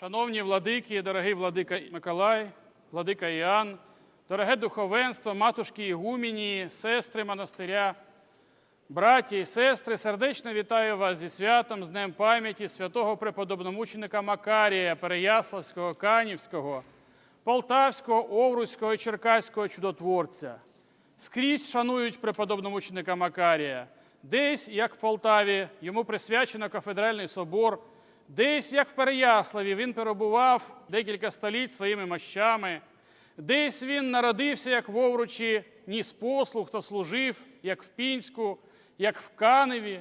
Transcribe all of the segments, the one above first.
Шановні владики, дорогий владика Миколай, владика Іоанн, дороге духовенство, матушки Ігуміні, сестри монастиря, браті і сестри, сердечно вітаю вас зі святом, з Днем пам'яті святого преподобномученика Макарія, Переяславського, Канівського, Полтавського, Овруцького і Черкаського чудотворця. Скрізь шанують преподобномученика Макарія. Десь, як в Полтаві, йому присвячено кафедральний собор, десь, як в Переяславі, він перебував декілька століть своїми мощами, десь він народився, як в Овручі, ніс послуг та служив, як в Пінську, як в Каневі.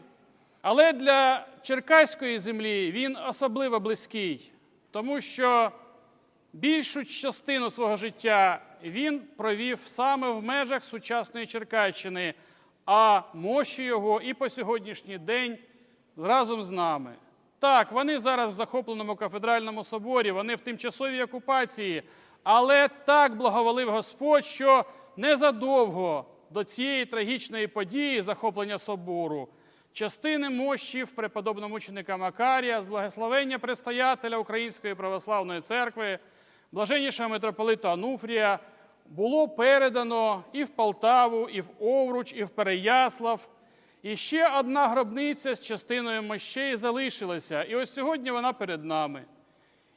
Але для черкаської землі він особливо близький, тому що більшу частину свого життя він провів саме в межах сучасної Черкащини, а мощі його і по сьогоднішній день разом з нами. Так, вони зараз в захопленому кафедральному соборі, вони в тимчасовій окупації, але так благоволив Господь, що незадовго до цієї трагічної події захоплення собору частини мощів преподобного мученика Макарія з благословення предстоятеля Української православної церкви, блаженнішого митрополита Ануфрія, було передано і в Полтаву, і в Овруч, і в Переяслав. І ще одна гробниця з частиною мощей залишилася. І ось сьогодні вона перед нами.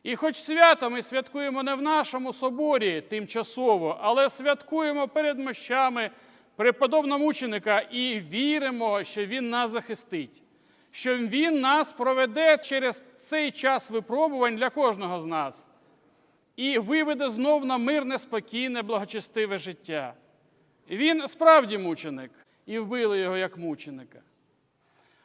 І хоч свято ми святкуємо не в нашому соборі тимчасово, але святкуємо перед мощами преподобного мученика і віримо, що він нас захистить, що він нас проведе через цей час випробувань для кожного з нас і виведе знов на мирне, спокійне, благочестиве життя. Він справді мученик, і вбили його як мученика.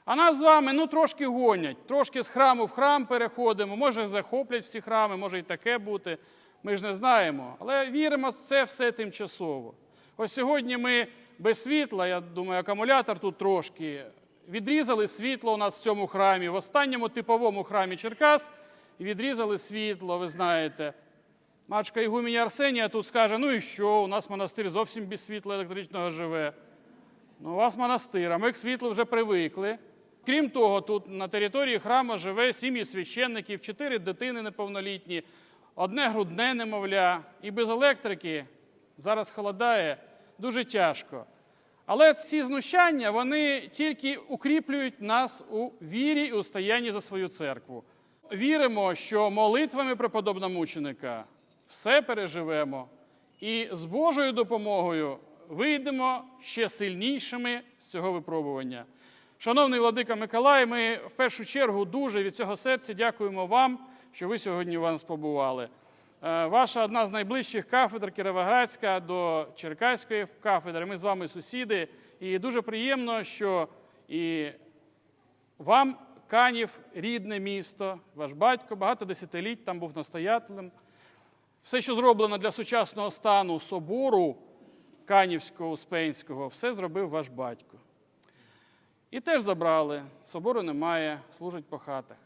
А нас з вами ну трошки гонять, трошки з храму в храм переходимо, може захоплять всі храми, може і таке бути. Ми ж не знаємо. Але віримо, це все тимчасово. Ось сьогодні ми без світла, я думаю, акумулятор тут трошки. Відрізали світло у нас в цьому храмі, в останньому типовому храмі Черкас відрізали світло, ви знаєте. Мачка Ігумені Арсенія тут скаже: ну і що, у нас монастир зовсім без світла електричного живе. Ну, у вас монастир, а ми к світлу вже привикли. Крім того, тут на території храму живе сім'ї священників, чотири дитини неповнолітні, одне грудне немовля. І без електрики зараз холодає дуже тяжко. Але ці знущання вони тільки укріплюють нас у вірі і устоянні за свою церкву. Віримо, що молитвами преподобного мученика все переживемо, і з Божою допомогою вийдемо ще сильнішими з цього випробування. Шановний владика Миколай, ми в першу чергу дуже від цього серця дякуємо вам, що ви сьогодні у нас побували. Е, Ваша одна з найближчих кафедр Кіровоградська до Черкаської кафедри. Ми з вами сусіди, і дуже приємно, що і вам Канів рідне місто, ваш батько багато десятиліть там був настоятелем. Все, що зроблено для сучасного стану собору Канівського, Успенського, все зробив ваш батько. І теж забрали, собору немає, служать по хатах.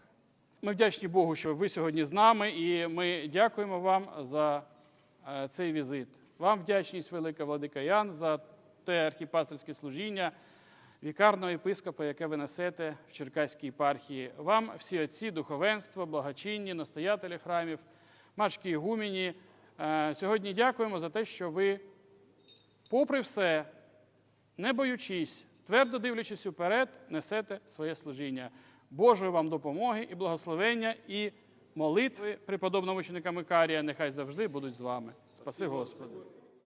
Ми вдячні Богу, що ви сьогодні з нами, і ми дякуємо вам за е, цей візит. Вам вдячність, велика владика Ян, за те архіпастерське служіння вікарного єпископа, яке ви несете в Черкаській єпархії. Вам всі отці, духовенство, благочинні, настоятелі храмів, мачки Ігумені. Е, Сьогодні дякуємо за те, що ви, попри все, не боючись, твердо дивлячись уперед, несете своє служіння. Божої вам допомоги і благословення, і молитви преподобного мученика Микарія нехай завжди будуть з вами. Спаси Господи.